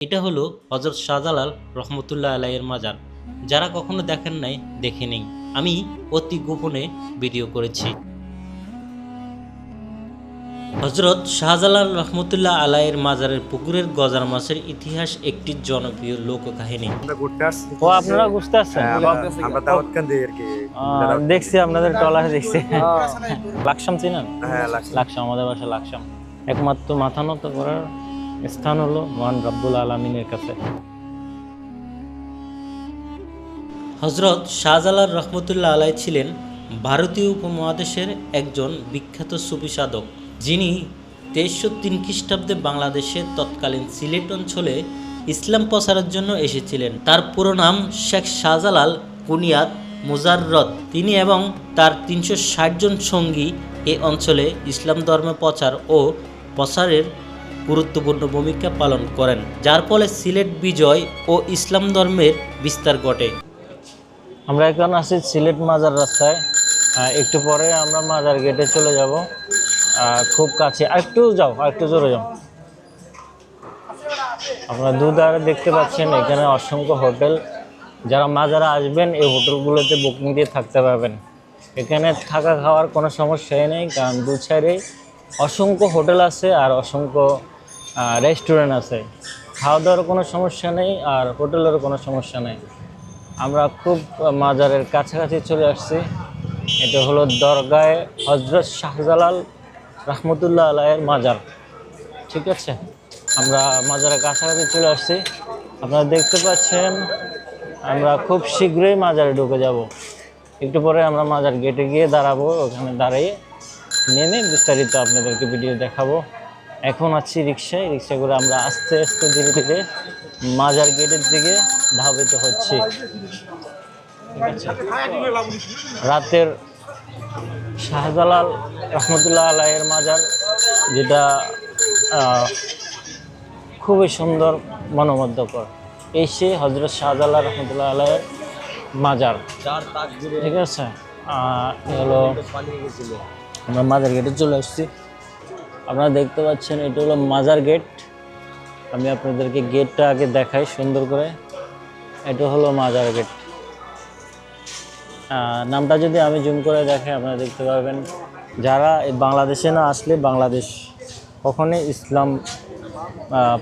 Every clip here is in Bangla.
এটা হলো হজরত শাহজালাল রহমতুল্লাহ আলাইয়ের মাজার। যারা কখনো দেখেন নাই দেখে নেই আমি অতি গোপনে ভিডিও করেছি। হজরত শাহজালাল রহমতুল্লাহ আলাইয়ের মাজারের পুকুরের গজার মাছের ইতিহাস একটি জনপ্রিয় লোককাহিনী। ও আপনারা বুঝতে আসছেন? হ্যাঁ, আমরা- আমরা আর কি? দেখছি আপনাদের টলারে দেখছি। লাকসাম চিনেন? হ্যাঁ লাকসাম। আমাদের বাসা লাকসাম। একমাত্র মাথা নত করার স্থান হলো মহান রব্বুল আলমিনের কাছে। হজরত শাহজালাল রহমতুল্লাহ আলাই ছিলেন ভারতীয় উপমহাদেশের একজন বিখ্যাত সুফি সাধক, যিনি তেইশশো তিন খ্রিস্টাব্দে বাংলাদেশের তৎকালীন সিলেট অঞ্চলে ইসলাম প্রচারের জন্য এসেছিলেন। তার পুরো নাম শেখ শাহজালাল কুনিয়াত মুজাররত তিনি এবং তার তিনশো ষাট জন সঙ্গী এ অঞ্চলে ইসলাম ধর্মে প্রচার ও প্রসারের গুরুত্বপূর্ণ ভূমিকা পালন করেন, যার ফলে সিলেট বিজয় ও ইসলাম ধর্মের বিস্তার ঘটে। আমরা এখন আছি সিলেট মাজার রাস্তায়। একটু পরে আমরা মাজার গেটে চলে যাব। খুব কাছে। একটু যাও একটু জোরে যাও। আপনারা দুধারে দেখতে পাচ্ছেন, এখানে অসংখ্য হোটেল। যারা মাজারে আসবেন, এই হোটেলগুলোতে বুকিং দিয়ে থাকতে পারবেন। এখানে থাকা খাওয়ার কোনো সমস্যাই নেই, কারণ দু সাইডে অসংখ্য হোটেল আছে আর অসংখ্য রেস্টুরেন্ট আছে। খাওয়া দাওয়ার কোনো সমস্যা নেই আর হোটেলেরও কোনো সমস্যা নেই। আমরা খুব মাজারের কাছাকাছি চলে আসছি। এটা হলো দরগায় হজরত শাহজালাল রহমতুল্লাহ আলাইয়ের মাজার। ঠিক আছে? আমরা মাজারের কাছাকাছি চলে আসছি। আপনারা দেখতে পাচ্ছেন, আমরা খুব শীঘ্রই মাজারে ঢুকে যাব। একটু পরে আমরা মাজার গেটে গিয়ে দাঁড়াবো। ওখানে দাঁড়িয়ে নেমে বিস্তারিত আপনাদেরকে ভিডিও দেখাবো। এখন আছি রিক্সায়। রিক্সা করে আমরা আস্তে আস্তে ধীরে ধীরে মাজার গেটের দিকে ধাবিত হচ্ছি। রাতের শাহজালাল রহমতুল্লাহ আলাইয়ের মাজার যেটা খুবই সুন্দর মনোমুগ্ধকর। এই সে হজরত শাহজালাল রহমতুল্লাহ আলাইয়ের মাজার। ঠিক আছে? এ হলো আমরা মাজার গেটে চলে আসছি। আপনারা দেখতে পাচ্ছেন, এটা হলো মাজার গেট। আমি আপনাদেরকে গেটটা আগে দেখাই সুন্দর করে। এটা হলো মাজার গেট। নামটা যদি আমি জুম করে দেখাই, আপনারা দেখতে পাবেন যারা বাংলাদেশে না আসলে বাংলাদেশ কখনোই ইসলাম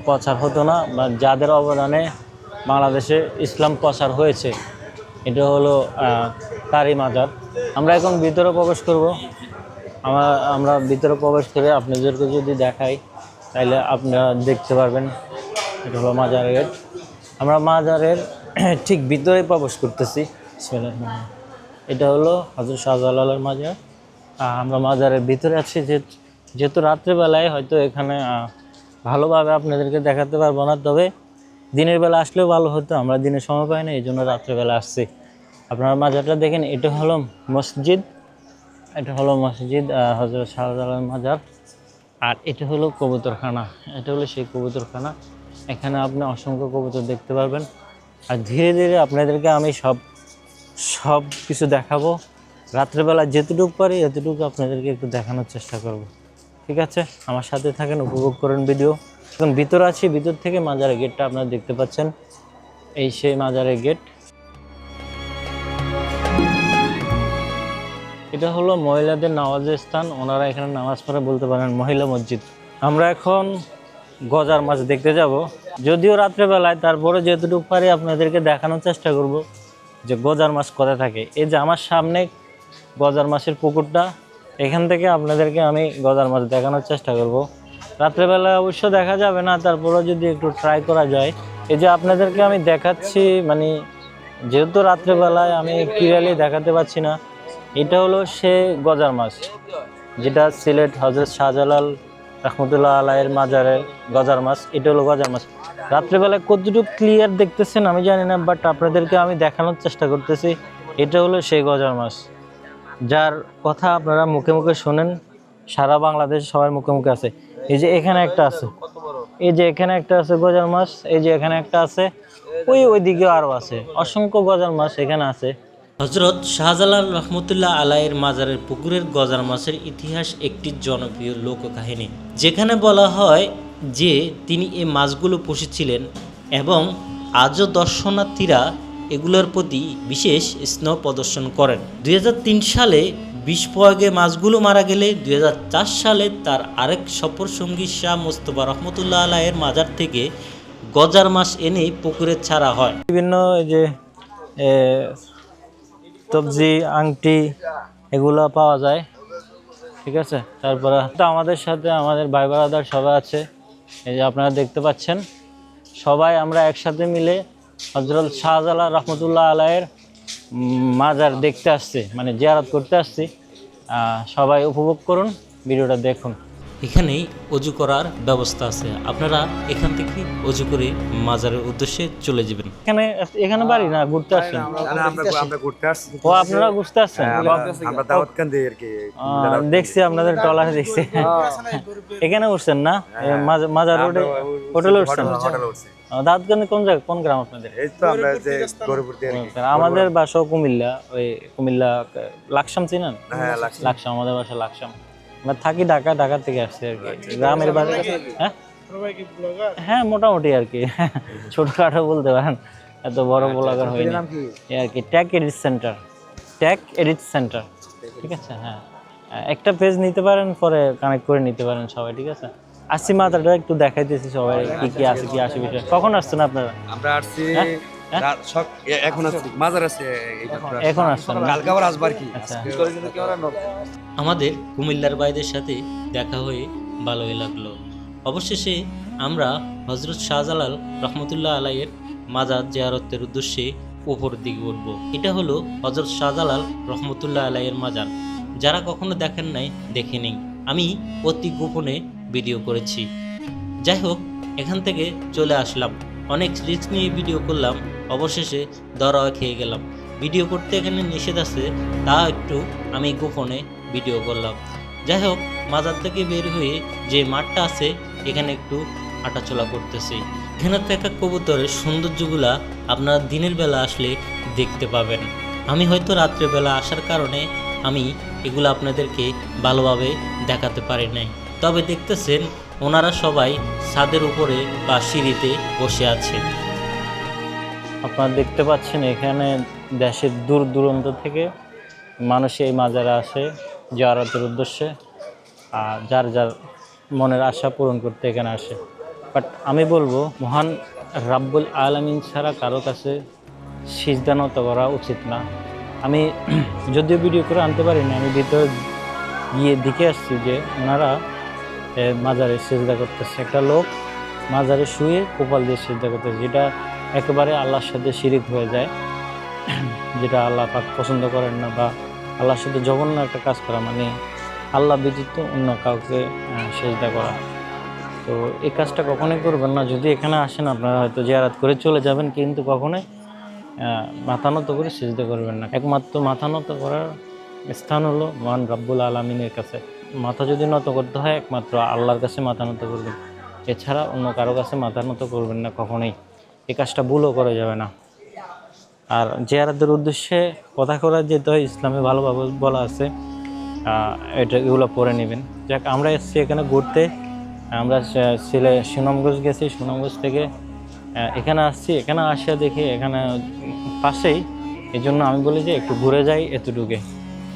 প্রচার হতো না, বা যাদের অবদানে বাংলাদেশে ইসলাম প্রচার হয়েছে, এটা হলো তারই মাজার। আমরা এখন ভিতরে প্রবেশ করব। আমরা আমরা ভিতরে প্রবেশ করে আপনাদেরকে যদি দেখাই, তাহলে আপনারা দেখতে পারবেন। এটা হলো মাজার গেট আমরা মাজারের ঠিক ভিতরে প্রবেশ করতেছি। এটা হলো হজরত শাহজালালের মাজার। আমরা মাজারের ভিতরে আছি। যে, যেহেতু রাত্রেবেলায় হয়তো এখানে ভালোভাবে আপনাদেরকে দেখাতে পারব না। তবে দিনের বেলা আসলেও ভালো হতো। আমরা দিনের সময় পাই না এই জন্য রাত্রেবেলা আসছি। আপনারা মাজারটা দেখেন। এটা হলো মসজিদ। এটা হলো মসজিদ হজরত শাহজালাল মাজার। আর এটা হলো কবুতরখানা। এটা হলো সেই কবুতরখানা। এখানে আপনি অসংখ্য কবুতর দেখতে পারবেন। আর ধীরে ধীরে আপনাদেরকে আমি সব সব কিছু দেখাবো। রাত্রেবেলা যেতটুকু পারি, এতটুকু আপনাদেরকে একটু দেখানোর চেষ্টা করব। ঠিক আছে? আমার সাথে থাকেন, উপভোগ করেন ভিডিও। এখন ভিতর আছি, ভিতর থেকে মাজারের গেটটা আপনারা দেখতে পাচ্ছেন। এই সেই মাজারের গেট। এটা হলো মহিলাদের নামাজের স্থান। ওনারা এখানে নামাজ পড়ে বলতে পারেন মহিলা মসজিদ। আমরা এখন গজার মাছ দেখতে যাব। যদিও রাত্রেবেলায়, তারপরে যেতটুকু পারি আপনাদেরকে দেখানোর চেষ্টা করব যে গজার মাছ কোথায় থাকে। এই যে আমার সামনে গজার মাছের পুকুরটা, এখান থেকে আপনাদেরকে আমি গজার মাছ দেখানোর চেষ্টা করব। রাত্রেবেলায় অবশ্য দেখা যাবে না, তারপরেও যদি একটু ট্রাই করা যায়। এই যে আপনাদেরকে আমি দেখাচ্ছি মানে যেহেতু রাত্রেবেলায় আমি ক্লিয়ারলি দেখাতে পাচ্ছি না এটা হলো সে গজার মাছ, যেটা সিলেট হজরত শাহজালাল রহমতুল্লাহ আলাইয়ের মাজারে গজার মাছ, এটা হলো গজার মাছ। রাত্রেবেলায় কতটুকু ক্লিয়ার দেখতেছেন আমি জানি না বাট আপনাদেরকে আমি দেখানোর চেষ্টা করতেছি, এটা হলো সেই গজার মাছ। যার কথা আপনারা মুখে মুখে শোনেন, সারা বাংলাদেশ সবার মুখে মুখে আছে। এই যে এখানে একটা আছে, এই যে এখানে একটা আছে গজার মাছ, এই যে এখানে একটা আছে, ওই ওইদিকে আরও আছে। অসংখ্য গজার মাছ এখানে আছে। হজরত শাহজালাল রহমতুল্লাহ আলাইয়ের মাজারের পুকুরের গজার মাছের ইতিহাস একটি জনপ্রিয় লোককাহিনী, যেখানে বলা হয় যে তিনি এ মাছগুলো পুষেছিলেন এবং আজও দর্শনার্থীরা এগুলোর প্রতি বিশেষ স্নেহ প্রদর্শন করেন। দুই হাজার তিন সালে বিষ প্রয়োগে মাছগুলো মারা গেলে দুই হাজার চার সালে তার আরেক সফর সঙ্গী শাহ মোস্তফা রহমতুল্লাহ আলাহের মাজার থেকে গজার মাছ এনে পুকুরে ছাড়া হয়। বিভিন্ন যে এ, সবজি আংটি এগুলো পাওয়া যায়। ঠিক আছে? তারপরে তো আমাদের সাথে আমাদের ভাই বারাদার সবাই আছে। এই যে আপনারা দেখতে পাচ্ছেন সবাই আমরা একসাথে মিলে হজরত শাহজালাল রহমতুল্লাহ আলায়ের মাজার দেখতে আসছি মানে জিয়ারত করতে আসছি। সবাই উপভোগ করুন ভিডিওটা দেখুন। এখানেই অজু করার ব্যবস্থা আছে। আপনারা এখান থেকে অজু করে মাজারের উদ্দেশ্যে চলে যাবেন। এখানে এখানে বাড়ি না? ঘুরতে আসছেন আমরা আমরা ঘুরতে আসছি ও আপনারা ঘুরতে আসছেন আমরা- আমরা দাওয়াত কেন দিই আর কি। দেখছি আপনাদের টলারে দেখছি। এখানে উঠছেন না? এ, মাজ- মাজার রোডে হোটেলে উঠছেন? হোটেলে উঠছি। কোন জায়গা কোন গ্রাম আপনাদের? এই তো আমরা যে গরুপুরতে আর কি। আমাদের বাসা কুমিল্লা ওই কুমিল্লা লাকসাম চিনেন? হ্যাঁ লাকসাম আমাদের বাসা লাকসাম। আমরা থাকি ঢাকা ঢাকা থেকে আসছি আর কি। গ্রামের বাড়ি হ্যাঁ? হ্যাঁ মোটামুটি আর কি। ছোটখাটো বলতে পারেন এত বড় ব্লগার হয়নি এই আর কি tech edit centre tech edit centre ঠিক আছে? হ্যাঁ। একটা পেজ নিতে পারেন পরে কানেক্ট করে নিতে পারেন সবাই ঠিক আছে? আসছি মাথাটা একটু দেখাইতেছি সবাই কি কি আছে কি আসে বিষয়। কখন আসছেন আপনারা? আমরা আসছি হ্যাঁ? এখন আসছি মাজার আছে এখন আসছেন কালকে আবার আসবার কি? আচ্ছা। আমাদের কুমিল্লার ভাইদের সাথে দেখা হয়ে ভালোই লাগল। অবশেষে আমরা হজরত শাহজালাল রহমতুল্লাহ আলাইয়ের মাজার জিয়ারতের উদ্দেশ্যে উপর দিকে উঠব। এটা হলো হজরত শাহজালাল রহমতুল্লাহ আলাইয়ের মাজার। যারা কখনো দেখেন নাই দেখে নেই আমি অতি গোপনে ভিডিও করেছি। যাই হোক এখান থেকে চলে আসলাম। অনেক রিস্ক নিয়ে ভিডিও করলাম, অবশেষে দরা খেয়ে গেলাম। ভিডিও করতে এখানে নিষেধ আছে, তা একটু আমি গোপনে ভিডিও করলাম। যাই হোক, মাজার থেকে বের হয়ে যে মাঠটা আছে, এখানে একটু হাঁটাচলা করতেছি। এখানে থাকা কবুতরের সৌন্দর্যগুলা আপনারা দিনের বেলা আসলে দেখতে পাবেন। আমি হয়তো রাত্রেবেলা আসার কারণে আমি এগুলো আপনাদেরকে ভালোভাবে দেখাতে পারি নাই। তবে দেখতেছেন, ওনারা সবাই ছাদের উপরে বা সিঁড়িতে বসে আছেন আপনারা দেখতে পাচ্ছেন এখানে দেশের দূর দূরান্ত থেকে মানুষ এই মাজারে আসে, জিয়ারতের উদ্দেশ্যে, আর যার যার মনের আশা পূরণ করতে এখানে আসে। বাট আমি বলব, মহান রাব্বুল আলমিন ছাড়া কারও কাছে সিজদানত করা উচিত না। আমি যদিও ভিডিও করে আনতে পারিনি, আমি ভিতরে গিয়ে দেখে আসছি যে ওনারা মাজারে সেজদা করতেছে। একটা লোক মাজারে শুয়ে কপাল দিয়ে সেজদা করতেছে, যেটা একেবারে আল্লাহর সাথে শিরিক হয়ে যায়। যেটা আল্লাহ পাক পছন্দ করেন না বা আল্লাহর সাথে জঘন্য একটা কাজ করা মানে আল্লাহ ব্যতীত অন্য কাউকে সেজদা করা। তো এই কাজটা কখনোই করবেন না। যদি এখানে আসেন, আপনারা হয়তো জিয়ারাত করে চলে যাবেন, কিন্তু কখনোই মাথা নত করে সেজদা করবেন না। একমাত্র মাথা নত করার স্থান হলো মহান রাব্বুল আলমিনের কাছে। মাথা যদি নত করতে হয়, একমাত্র আল্লাহর কাছে মাথা নত করবেন। এছাড়া অন্য কারও কাছে মাথা নত করবেন না কখনোই। এই কাজটা ভুলও করা যাবে না। আর জিয়ারাতের উদ্দেশ্যে কথা করার যেতে হয় ইসলামে ভালোভাবে বলা আছে এটা এগুলো পরে নেবেন। যাক, আমরা এসেছি এখানে ঘুরতে। আমরা সিলে, সুনামগঞ্জ গেছি, সুনামগঞ্জ থেকে এখানে আসছি। এখানে আসিয়া দেখি এখানে পাশেই এই জন্য আমি বলি যে একটু ঘুরে যাই এতটুকে।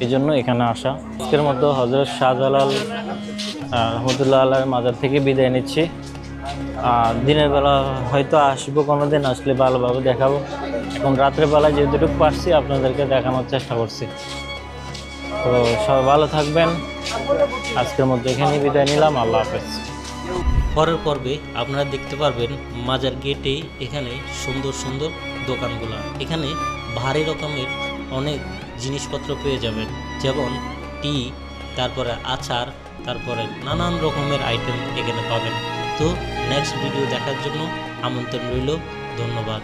এই জন্য এখানে আসা। আজকের মতো হজরত শাহজালাল রহমতুল্লাহ আল্লাহর মাজার থেকে বিদায় নিচ্ছি। আর দিনের বেলা হয়তো আসব কোনো দিন আসলে ভালোভাবে দেখাবো। এখন রাত্রের বেলা যেটুকু পারছি আপনাদেরকে দেখানোর চেষ্টা করছি। তো সবাই ভালো থাকবেন। আজকের মধ্যে এখানে বিদায় নিলাম। আল্লাহ হাফেজ। পরের পর্বে আপনারা দেখতে পারবেন মাজার গেটে এখানে সুন্দর সুন্দর দোকানগুলো। এখানে ভারী রকমের অনেক জিনিসপত্র পেয়ে যাবেন, যেমন টি, তারপরে আচার, তারপরে নানান রকমের আইটেম এখানে পাবেন। তো নেক্সট ভিডিও দেখার জন্য আমন্ত্রণ রইল, ধন্যবাদ।